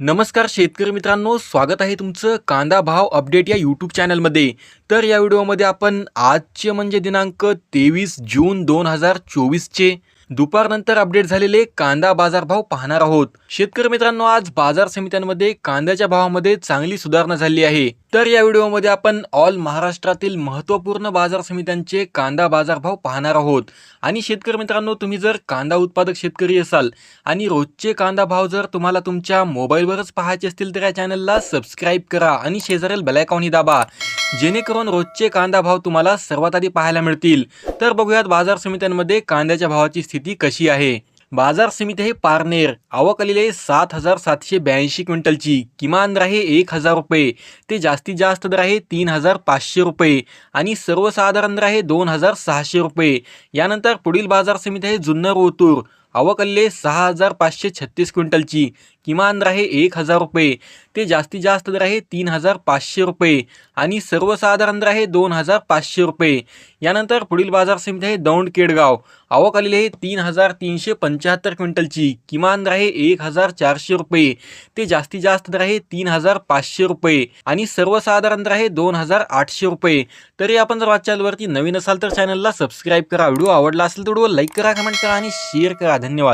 नमस्कार शेतकरी मित्रांनो स्वागत आहे तुमचं कांदा भाव अपडेट या यूट्यूब चॅनलमध्ये. तर या व्हिडिओमध्ये आपण आजचे म्हणजे दिनांक तेवीस जून दोन हजार चोवीसचे. दुपारनंतर अपडेट झालेले कांदा बाजारभाव पाहणार आहोत. शेतकरी मित्रांनो आज बाजार समित्यांमध्ये कांद्याच्या भावामध्ये चांगली सुधारणा झाली आहे. तर या व्हिडिओमध्ये आपण ऑल महाराष्ट्रातील महत्त्वपूर्ण बाजार समित्यांचे कांदा बाजारभाव पाहणार आहोत. आणि शेतकरी मित्रांनो तुम्ही जर कांदा उत्पादक शेतकरी असाल आणि रोजचे कांदा भाव जर तुम्हाला तुमच्या मोबाईलवरच पाहायचे असतील तर या चॅनलला सबस्क्राईब करा आणि शेजारील बेलायकॉनही दाबा. जेणेकरून रोजचे कांदा भाव तुम्हाला सर्वात आधी पाहायला मिळतील. तर बघूयात बाजार समित्यांमध्ये कांद्याच्या भावाची स्थिती कशी आहे. बाजार समिती आहे पारनेर. आवक आलेली आहे सात हजार सातशे ब्याऐंशी क्विंटलची. किमान दर आहे एक हजार रुपये. ते जास्तीत जास्त दर आहे तीन हजार पाचशे रुपये. आणि सर्वसाधारण दर आहे दोन हजार सहाशे रुपये. यानंतर पुढील बाजार समिती आहे जुन्नर ओतूर. आवक आहे सहा हजार पाचशे छत्तीस क्विंटलची. किमान दर आहे एक हजार रुपये. ते जास्तीत जास्त दर आहे तीन हजार पाचशे रुपये. आणि सर्वसाधारण दर आहे दोन हजार पाचशे रुपये. यानंतर पुढील बाजार समिती आहे दौंड केडगाव. आवक आलेली आहे तीन हजार तीनशे पंच्याहत्तर क्विंटलची. किमान दर आहे एक हजार चारशे रुपये. ते जास्तीत जास्त दर आहे तीन हजार पाचशे रुपये. आणि सर्वसाधारण दर आहे दोन हजार आठशे रुपये. तरी आपण जर चॅनलवरती नवीन असाल तर चॅनलला सबस्क्राईब करा. व्हिडिओ आवडला असेल तर व्हिडिओ लाईक करा कमेंट करा आणि शेअर करा. धन्यवाद